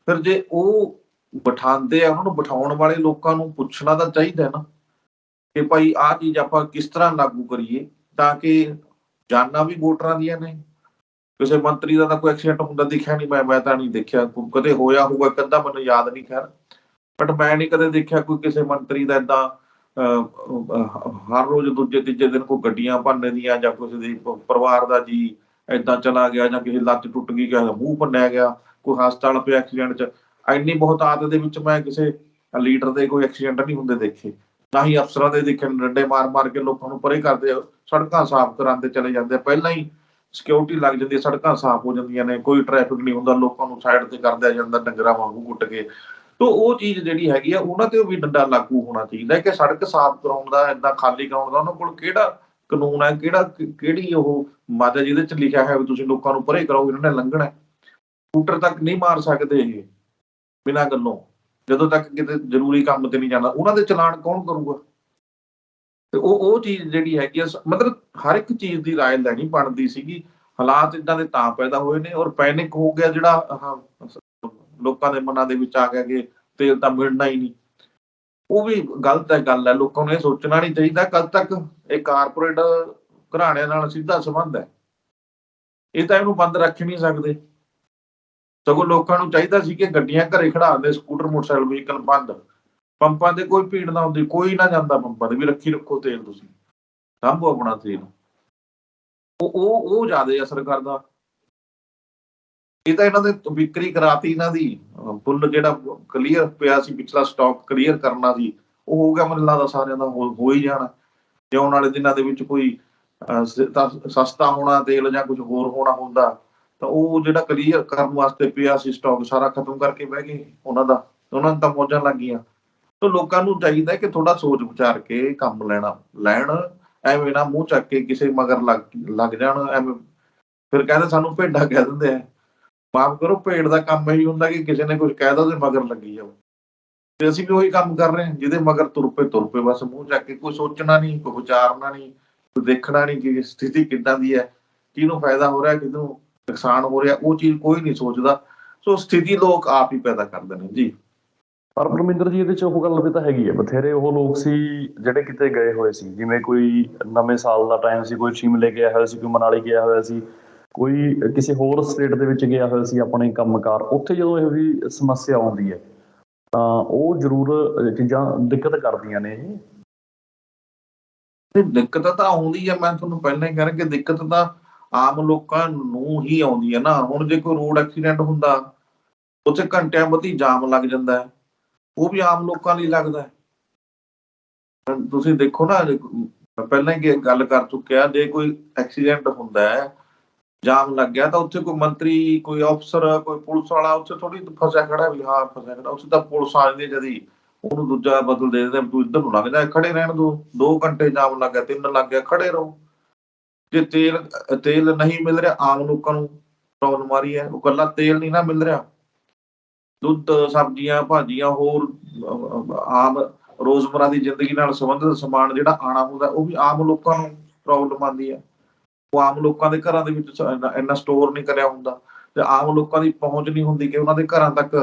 ਫਿਰ ਜੇ ਉਹ ਬਿਠਾਉਂਦੇ ਆ, ਉਹਨਾਂ ਨੂੰ ਬਿਠਾਉਣ ਵਾਲੇ ਲੋਕਾਂ ਨੂੰ ਪੁੱਛਣਾ ਤਾਂ ਚਾਹੀਦਾ ਨਾ, ਕਿ ਭਾਈ ਆਹ ਚੀਜ਼ ਆਪਾਂ ਕਿਸ ਤਰ੍ਹਾਂ ਲਾਗੂ ਕਰੀਏ। ਤਾਂ ਕਿ ਜਾਨਾਂ ਵੀ ਵੋਟਰਾਂ ਦੀਆਂ ਨੇ। ਕਿਸੇ ਮੰਤਰੀ ਦਾ ਤਾਂ ਕੋਈ ਐਕਸੀਡੈਂਟ ਹੁੰਦਾ ਦਿਖਿਆ ਨਹੀਂ, ਮੈਂ ਮੈਂ ਤਾਂ ਨਹੀਂ ਦੇਖਿਆ। ਕਦੇ ਹੋਇਆ ਹੋਊਗਾ, ਇੱਕ ਮੈਨੂੰ ਯਾਦ ਨਹੀਂ ਖੈਰ। ਬਟ ਮੈਂ ਨਹੀਂ ਕਦੇ ਦੇਖਿਆ ਕੋਈ ਕਿਸੇ ਮੰਤਰੀ ਦਾ ਇਦਾਂ ਹਰ ਰੋਜ਼ ਦੂਜੇ ਤੀਜੇ ਦਿਨ ਕੋਈ ਗੱਡੀਆਂ ਭੰਨੇ ਦੀਆਂ ਜਾਂ ਕਿਸੇ ਦੀ ਪਰਿਵਾਰ ਦਾ ਜੀ ਇਦਾਂ ਚਲਾ ਗਿਆ ਜਾਂ ਕਿਸੇ ਲੱਤ ਟੁੱਟ ਗਈ, ਕਿਸੇ ਦਾ ਮੂੰਹ ਭੰਨਿਆ ਗਿਆ, ਕੋਈ ਹਸਪਤਾਲ ਪਿਆ ਐਕਸੀਡੈਂਟ 'ਚ। ਇੰਨੀ ਬਹੁਤ ਆਦਤ ਦੇ ਵਿੱਚ ਮੈਂ ਕਿਸੇ ਲੀਡਰ ਦੇ ਕੋਈ ਐਕਸੀਡੈਂਟ ਨਹੀਂ ਹੁੰਦੇ ਦੇਖੇ। ਨਾ ਹੀ ਅਫਸਰਾਂ ਦੇ ਦੇਖੇ ਡੰਡੇ ਮਾਰ ਮਾਰ ਕੇ ਲੋਕਾਂ ਨੂੰ ਪਰੇ ਕਰਦੇ ਸੜਕਾਂ ਸਾਫ਼ ਕਰਾਉਂਦੇ ਚਲੇ ਜਾਂਦੇ ਆ। ਪਹਿਲਾਂ ਹੀ ਸਿਕਿਉਰਿਟੀ ਲੱਗ ਜਾਂਦੀ ਹੈ ਸੜਕਾਂ ਸਾਫ਼ ਹੋ ਜਾਂਦੀਆਂ ਨੇ, ਕੋਈ ਟ੍ਰੈਫਿਕ ਨਹੀਂ ਹੁੰਦਾ, ਲੋਕਾਂ ਨੂੰ ਸਾਈਡ ਤੇ ਕਰ ਦਿਆ ਜਾਂਦਾ, ਡੰਗਰਾਂ ਵਾਂਗੂ ਕੁੱਟ ਕੇ। ਤੋ ਉਹ ਚੀਜ਼ ਜਿਹੜੀ ਹੈਗੀ ਆ, ਉਹਨਾਂ ਤੇ ਵੀ ਡੰਡਾ ਲਾਗੂ ਹੋਣਾ ਚਾਹੀਦਾ ਕਿ ਸੜਕ ਸਾਫ਼ ਕਰਾਉਣ ਦਾ, ਏਦਾਂ ਖਾਲੀ ਕਰਾਉਣ ਦਾ, ਉਹਨਾਂ ਕੋਲ ਕਿਹੜਾ ਕਾਨੂੰਨ ਹੈ, ਕਿਹੜਾ, ਕਿਹੜੀ ਉਹ ਮੱਦ ਹੈ ਜਿਹਦੇ ਚ ਲਿਖਿਆ ਹੈ ਵੀ ਤੁਸੀਂ ਲੋਕਾਂ ਨੂੰ ਪਰੇ ਕਰੋ, ਇਹਨਾਂ ਨੇ ਲੰਘਣਾ ਸਕੂਟਰ ਤੱਕ ਨਹੀਂ ਮਾਰ ਸਕਦੇ ਇਹ, ਬਿਨਾਂ ਗੱਲੋਂ। ਜਦੋਂ ਤੱਕ ਕਿਤੇ ਜ਼ਰੂਰੀ ਕੰਮ ਤੇ ਨਹੀਂ ਜਾਣਾ, ਉਹਨਾਂ ਦੇ ਚਲਾਨ ਕੌਣ ਕਰੂਗਾ? ਤੇ ਉਹ ਉਹ ਚੀਜ਼ ਜਿਹੜੀ ਹੈਗੀ ਆ ਮਤਲਬ ਹਰ ਇੱਕ ਚੀਜ਼ ਦੀ ਰਾਏ ਲੈਣੀ ਬਣਦੀ ਸੀਗੀ। ਹਾਲਾਤ ਇਦਾਂ ਦੇ ਤਾਂ ਪੈਦਾ ਹੋਏ ਨੇ ਔਰ ਪੈਨਿਕ ਹੋ ਗਿਆ ਜਿਹੜਾ ਲੋਕਾਂ ਦੇ ਮਨਾਂ ਦੇ ਵਿੱਚ ਆ ਗਿਆ ਕਿ ਤੇਲ ਤਾਂ ਮਿਲਣਾ ਹੀ ਨਹੀਂ। ਉਹ ਵੀ ਗਲਤ ਹੈ ਗੱਲ ਹੈ, ਲੋਕਾਂ ਨੂੰ ਇਹ ਸੋਚਣਾ ਨਹੀਂ ਚਾਹੀਦਾ ਕੱਲ ਤੱਕ ਇਹ ਕਾਰਪੋਰੇਟ ਘਰਾਣਿਆਂ ਨਾਲ ਸਿੱਧਾ ਸੰਬੰਧ ਹੈ। ਇਹ ਤਾਂ ਇਹਨੂੰ ਬੰਦ ਰੱਖ ਨਹੀਂ ਸਕਦੇ। ਸਗੋਂ ਲੋਕਾਂ ਨੂੰ ਚਾਹੀਦਾ ਸੀ ਕਿ ਗੱਡੀਆਂ ਘਰੇ ਖੜਾ ਦੇ ਸਕੂਟਰ, ਮੋਟਰਸਾਈਕਲ, ਵਹੀਕਲ ਬੰਦ। ਪੰਪਾਂ ਤੇ ਕੋਈ ਭੀੜ ਨਾ ਹੁੰਦੀ, ਕੋਈ ਨਾ ਜਾਂਦਾ ਪੰਪਾਂ ਤੇ, ਵੀ ਰੱਖੀ ਰੱਖੋ ਤੇਲ ਤੁਸੀਂ। ਸਾਂਭੋ ਆਪਣਾ ਤੇਲ। ਉਹ ਉਹ ਉਹ ਜ਼ਿਆਦਾ ਅਸਰ ਕਰਦਾ। ਇਹ ਤਾਂ ਇਹਨਾਂ ਦੇ ਵਿਕਰੀ ਕਰਾਤੀ ਇਹਨਾਂ ਦੀ। ਅਹ ਫੁੱਲ ਜਿਹੜਾ ਕਲੀਅਰ ਪਿਆ ਸੀ, ਪਿਛਲਾ ਸਟਾਕ ਕਲੀਅਰ ਕਰਨਾ ਸੀ, ਉਹ ਹੋ ਗਿਆ ਮੈਨੂੰ ਲੱਗਦਾ ਸਾਰਿਆਂ ਦਾ ਹੋ ਹੋ ਹੀ ਜਾਣਾ। ਜੇ ਆਉਣ ਵਾਲੇ ਦਿਨਾਂ ਦੇ ਵਿੱਚ ਕੋਈ ਸਸਤਾ ਹੋਣਾ ਤੇਲ ਜਾਂ ਕੁਝ ਹੋਰ ਹੋਣਾ ਹੁੰਦਾ, ਤਾਂ ਉਹ ਜਿਹੜਾ ਕਲੀਅਰ ਕਰਨ ਵਾਸਤੇ ਪਿਆ ਸੀ ਸਟਾਕ ਸਾਰਾ ਖਤਮ ਕਰਕੇ ਬਹਿ ਗਏ ਉਹਨਾਂ ਦਾ। ਉਹਨਾਂ ਨੂੰ ਤਾਂ ਪਹੁੰਚਣ ਲੱਗ ਗਈਆਂ ਤਾਂ ਲੋਕਾਂ ਨੂੰ ਚਾਹੀਦਾ ਕਿ ਥੋੜਾ ਸੋਚ ਵਿਚਾਰ ਕੇ ਕੰਮ ਲੈਣਾ, ਲੈਣ, ਐਵੇਂ ਨਾ ਮੂੰਹ ਚੱਕ ਕੇ ਕਿਸੇ ਮਗਰ ਲੱਗ ਜਾਣ, ਐਵੇਂ ਫਿਰ ਕਹਿੰਦੇ ਸਾਨੂੰ ਭੇਡਾਂ ਕਹਿ ਦਿੰਦੇ ਆ। ਮਾਫ ਕਰੋ, ਭੇਡ ਦਾ ਕੰਮ ਇਹੀ ਹੁੰਦਾ ਕਿ ਕਿਸੇ ਨੇ ਕੁਝ ਕਹਿਦਾ ਉਹਦੇ ਮਗਰ ਲੱਗੀ ਜਾਓ। ਤੇ ਅਸੀਂ ਵੀ ਉਹੀ ਕੰਮ ਕਰ ਰਹੇ ਹਾਂ, ਜਿਹਦੇ ਮਗਰ ਤੁਰ ਪਏ ਤੁਰ ਪਏ, ਬਸ ਮੂੰਹ ਚੱਕ ਕੇ ਕੋਈ ਸੋਚਣਾ ਨਹੀਂ, ਕੋਈ ਵਿਚਾਰਨਾ ਨਹੀਂ, ਕੋਈ ਦੇਖਣਾ ਨਹੀਂ ਕਿ ਸਥਿਤੀ ਕਿੱਦਾਂ ਦੀ ਹੈ, ਕਿਹਨੂੰ ਫਾਇਦਾ ਹੋ ਰਿਹਾ, ਕਿਹਨੂੰ ਨੁਕਸਾਨ ਹੋ ਰਿਹਾ, ਉਹ ਚੀਜ਼ ਕੋਈ ਨਹੀਂ ਸੋਚਦਾ। ਸੋ ਸਥਿਤੀ ਲੋਕ ਆਪ ਹੀ ਪੈਦਾ ਕਰਦੇ ਨੇ, ਜੀ। ਪਰ ਪਰਮਿੰਦਰ ਜੀ ਇਹਦੇ ਚ ਉਹ ਗੱਲ ਵੀ ਤਾਂ ਹੈਗੀ ਹੈ ਬਥੇਰੇ ਉਹ ਲੋਕ ਸੀ ਜਿਹੜੇ ਕਿਤੇ ਗਏ ਹੋਏ ਸੀ। ਜਿਵੇਂ ਕੋਈ ਨਵੇਂ ਸਾਲ ਦਾ ਟਾਈਮ ਸੀ, ਕੋਈ ਸ਼ਿਮਲੇ ਗਿਆ ਹੋਇਆ ਸੀ, ਕੋਈ ਮਨਾਲੀ ਗਿਆ ਹੋਇਆ ਸੀ, ਕੋਈ ਕਿਸੇ ਹੋਰ ਸਟੇਟ ਦੇ ਵਿੱਚ ਗਿਆ ਹੋਇਆ ਸੀ ਆਪਣੇ ਕੰਮਕਾਰ। ਉੱਥੇ ਜਦੋਂ ਇਹ ਵੀ ਸਮੱਸਿਆ ਆਉਂਦੀ ਹੈ, ਤਾਂ ਉਹ ਜ਼ਰੂਰ ਚੀਜ਼ਾਂ ਦਿੱਕਤ ਕਰਦੀਆਂ ਨੇ। ਇਹ ਤੇ ਦਿੱਕਤ ਤਾਂ ਆਉਂਦੀ ਹੈ ਮੈਂ ਤੁਹਾਨੂੰ ਪਹਿਲਾਂ ਹੀ ਕਹਿ ਰਿਹਾ ਕਿ ਦਿੱਕਤ ਤਾਂ ਆਮ ਲੋਕਾਂ ਨੂੰ ਹੀ ਆਉਂਦੀ ਹੈ ਨਾ। ਹੁਣ ਜੇ ਕੋਈ ਰੋਡ ਐਕਸੀਡੈਂਟ ਹੁੰਦਾ, ਉੱਥੇ ਘੰਟਿਆਂ ਬੱਧੀ ਜਾਮ ਲੱਗ ਜਾਂਦਾ ਹੈ। ਉਹ ਵੀ ਆਮ ਲੋਕਾਂ ਲਈ ਲੱਗਦਾ ਹੈ। ਤੁਸੀਂ ਦੇਖੋ ਨਾ ਪਹਿਲਾਂ ਹੀ ਗੱਲ ਕਰ ਚੁੱਕਿਆ, ਜੇ ਕੋਈ ਐਕਸੀਡੈਂਟ ਹੁੰਦਾ ਹੈ, ਜਾਮ ਲੱਗ ਗਿਆ, ਤਾਂ ਉੱਥੇ ਕੋਈ ਮੰਤਰੀ, ਕੋਈ ਅਫਸਰ, ਕੋਈ ਪੁਲਿਸ ਵਾਲਾ ਉੱਥੇ ਥੋੜੀ ਫਸਿਆ ਖੜਾ ਵੀ, ਹਾਂ, ਫਸਿਆ ਖੜਾ। ਉੱਥੇ ਤਾਂ ਪੁਲਿਸ ਆ ਜਾਂਦੀ ਹੈ ਜਦੀ ਉਹਨੂੰ ਦੂਜਾ ਬਦਲ ਦੇ ਦਿੰਦੇ ਆ ਤੂੰ ਇੱਧਰ ਨੂੰ ਲੰਘ ਜਾ ਖੜੇ ਰਹਿਣ ਦੋ। 2 ਘੰਟੇ ਜਾਮ ਲੱਗ ਗਿਆ, ਤਿੰਨ ਲੱਗ ਗਿਆ ਖੜੇ ਰਹੋ। ਜੇ ਤੇਲ ਤੇਲ ਨਹੀਂ ਮਿਲ ਰਿਹਾ, ਆਮ ਲੋਕਾਂ ਨੂੰ ਪ੍ਰੋਬਲਮ ਆ ਰਹੀ ਹੈ। ਉਹ ਕੱਲਾ ਤੇਲ ਨਹੀਂ ਨਾ ਮਿਲ ਰਿਹਾ। ਦੁੱਧ ਸਬਜ਼ੀਆਂ ਭਾਜੀਆਂ ਹੋਰ ਆਮ ਰੋਜ਼ਮਰਾ ਦੀ ਜ਼ਿੰਦਗੀ ਨਾਲ ਸੰਬੰਧਿਤ ਸਮਾਨ ਜਿਹੜਾ ਆਣਾ ਹੁੰਦਾ ਉਹ ਵੀ ਆਮ ਲੋਕਾਂ ਨੂੰ ਪ੍ਰੋਬਲਮ ਆਉਂਦੀ ਹੈ ਉਹ ਆਮ ਲੋਕਾਂ ਦੇ ਘਰਾਂ ਦੇ ਵਿੱਚ ਇੰਨਾ- ਸਟੋਰ ਨਹੀਂ ਕਰਿਆ ਹੁੰਦਾ ਤੇ ਆਮ ਲੋਕਾਂ ਦੀ ਪਹੁੰਚ ਨਹੀਂ ਹੁੰਦੀ ਕਿ ਉਹਨਾਂ ਦੇ ਘਰਾਂ ਤੱਕ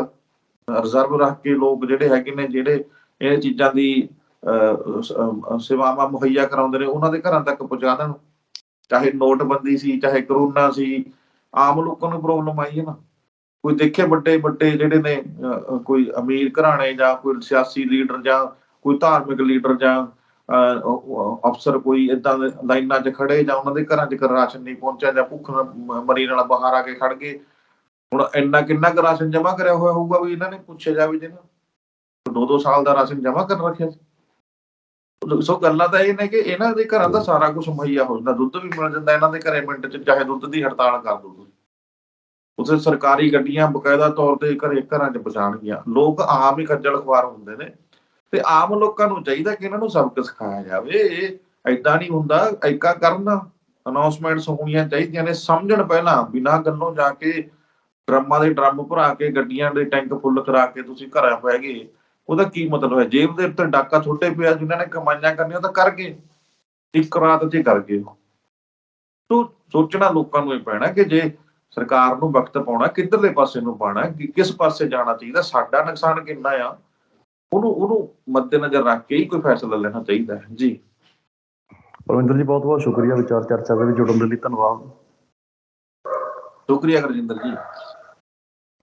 ਰਿਜ਼ਰਵ ਰੱਖ ਕੇ ਲੋਕ ਜਿਹੜੇ ਹੈਗੇ ਨੇ ਜਿਹੜੇ ਇਹ ਚੀਜ਼ਾਂ ਦੀ ਅਹ, ਸੇਵਾਵਾਂ ਮੁਹੱਈਆ ਕਰਾਉਂਦੇ ਨੇ ਉਹਨਾਂ ਦੇ ਘਰਾਂ ਤੱਕ ਪਹੁੰਚਾ ਦੇਣ। ਚਾਹੇ ਨੋਟਬੰਦੀ ਸੀ ਚਾਹੇ ਕਰੋਨਾ ਸੀ ਆਮ ਲੋਕਾਂ ਨੂੰ ਪ੍ਰੋਬਲਮ ਆਈ ਹੈ ਨਾ। ਕੋਈ ਦੇਖੇ ਵੱਡੇ ਵੱਡੇ ਜਿਹੜੇ ਨੇ ਕੋਈ ਅਮੀਰ ਘਰਾਣੇ ਜਾਂ ਕੋਈ ਸਿਆਸੀ ਲੀਡਰ ਜਾਂ ਕੋਈ ਧਾਰਮਿਕ ਲੀਡਰ ਜਾਂ ਅਹ, ਅਫਸਰ ਕੋਈ ਇਦਾਂ ਦੇ ਲਾਈਨਾਂ 'ਚ ਖੜੇ ਜਾਂ ਉਹਨਾਂ ਦੇ ਘਰਾਂ 'ਚ ਰਾਸ਼ਨ ਨਹੀਂ ਪਹੁੰਚਿਆ ਜਾਂ ਭੁੱਖ ਨਾਲ ਮਰੀ ਨਾਲ ਬਾਹਰ ਆ ਕੇ ਖੜ ਗਏ। ਹੁਣ ਇੰਨਾ ਕਿੰਨਾ ਕੁ ਰਾਸ਼ਨ ਜਮ੍ਹਾਂ ਕਰਿਆ ਹੋਇਆ ਹੋਊਗਾ ਵੀ ਇਹਨਾਂ ਨੇ ਪੁੱਛਿਆ ਜਾਵੇ ਜਿਹਨਾਂ ਦੋ ਦੋ ਸਾਲ ਦਾ ਰਾਸ਼ਨ ਜਮ੍ਹਾਂ ਕਰ ਰੱਖਿਆ ਸੋ। ਗੱਲਾਂ ਤਾਂ ਇਹ ਨੇ ਕਿ ਇਹਨਾਂ ਦੇ ਘਰਾਂ ਦਾ ਸਾਰਾ ਕੁਝ ਮੁਹੱਈਆ ਹੋ ਜਾਂਦਾ। ਦੁੱਧ ਵੀ ਮਿਲ ਜਾਂਦਾ ਇਹਨਾਂ ਦੇ ਘਰੇ ਮਿੰਟ 'ਚ ਚਾਹੇ ਦੁੱਧ ਦੀ ਹੜਤਾਲ ਕਰ ਦੋ ਤੁਸੀਂ। ਉਸੇ ਸਰਕਾਰੀ ਗੱਡੀਆਂ ਬਕਾਇਦਾ ਤੌਰ ਤੇ ਘਰੇ ਘਰਾਂ 'ਚ ਪਹੁੰਚਾਉਣਗੀਆਂ। ਲੋਕ ਆਮ ਹੀ ਖੱਜਲ ਖਵਾਰ ਹੁੰਦੇ ਨੇ। ਤੇ ਆਮ ਲੋਕਾਂ ਨੂੰ ਚਾਹੀਦਾ ਕਿ ਇਹਨਾਂ ਨੂੰ ਸਬਕ ਸਿਖਾਇਆ ਜਾਵੇ। ਐਦਾਂ ਨਹੀਂ ਹੁੰਦਾ ਐਕਾ ਕਰਨ ਅਨਾਉਂਸਮੈਂਟਸ ਹੋਣੀਆਂ ਚਾਹੀਦੀਆਂ ਨੇ। ਸਮਝਣ ਪਹਿਲਾਂ, ਬਿਨਾਂ ਗੱਲੋਂ ਜਾ ਕੇ ਡਰਮਾਂ ਦੇ ਡਰਮ ਭਰਾ ਕੇ ਗੱਡੀਆਂ ਦੇ ਟੈਂਕ ਫੁੱਲ ਕਰਾ ਕੇ ਤੁਸੀਂ ਘਰਾਂ ਪੈ ਗਏ। ਉਹਦਾ ਕੀ ਮਤਲਬ ਹੈ? ਜੇਬ ਦੇ ਉੱਤੇ ਡਾਕਾ ਛੋਟੇ ਪਿਆ, ਜਿਨ੍ਹਾਂ ਨੇ ਕਮਾਈਆਂ ਕਰਨੀਆਂ, ਉਹ ਤਾਂ ਕਰ ਗਏ। ਇੱਕ ਰਾਤ 'ਚ ਕਰ ਗਏ ਤੋ ਸੋਚਣਾ ਲੋਕਾਂ ਨੂੰ ਇਹ ਪੈਣਾ ਕਿ ਜੇ ਸਰਕਾਰ ਨੂੰ ਵਕਤ ਪਾਉਣਾ ਕਿੱਧਰਲੇ ਪਾਸੇ ਨੂੰ ਪਾਉਣਾ ਕਿ ਕਿਸ ਪਾਸੇ ਜਾਣਾ ਚਾਹੀਦਾ ਸਾਡਾ ਨੁਕਸਾਨ ਕਿੰਨਾ ਆ ਉਹਨੂੰ ਉਹਨੂੰ ਮੱਦੇਨਜ਼ਰ ਰੱਖ ਕੇ ਹੀ ਕੋਈ ਫੈਸਲਾ ਲੈਣਾ ਚਾਹੀਦਾ ਹੈ। ਜੀ। ਪਰਵਿੰਦਰ ਜੀ ਬਹੁਤ ਬਹੁਤ ਸ਼ੁਕਰੀਆ ਵਿਚਾਰ ਚਰਚਾ ਦੇ ਵਿੱਚ ਜੁੜਨ ਦੇ ਲਈ ਧੰਨਵਾਦ। ਸ਼ੁਕਰੀਆ ਗੁਰਜਿੰਦਰ ਜੀ।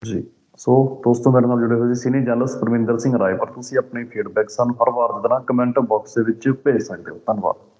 ਜੀ ਸੋ ਦੋਸਤੋ ਮੇਰੇ ਨਾਲ ਜੁੜੇ ਹੋਏ ਸੀ ਸੀਨੀਅਰ ਜਰਨਲਿਸਟ ਪਰਮਿੰਦਰ ਸਿੰਘ ਰਾਏ ਪਰ ਤੁਸੀਂ ਆਪਣੀ ਫੀਡਬੈਕ ਸਾਨੂੰ ਹਰ ਵਾਰ ਦੀ ਤਰ੍ਹਾਂ ਕਮੈਂਟ ਬਾਕਸ ਦੇ ਵਿੱਚ ਭੇਜ ਸਕਦੇ ਹੋ। ਧੰਨਵਾਦ।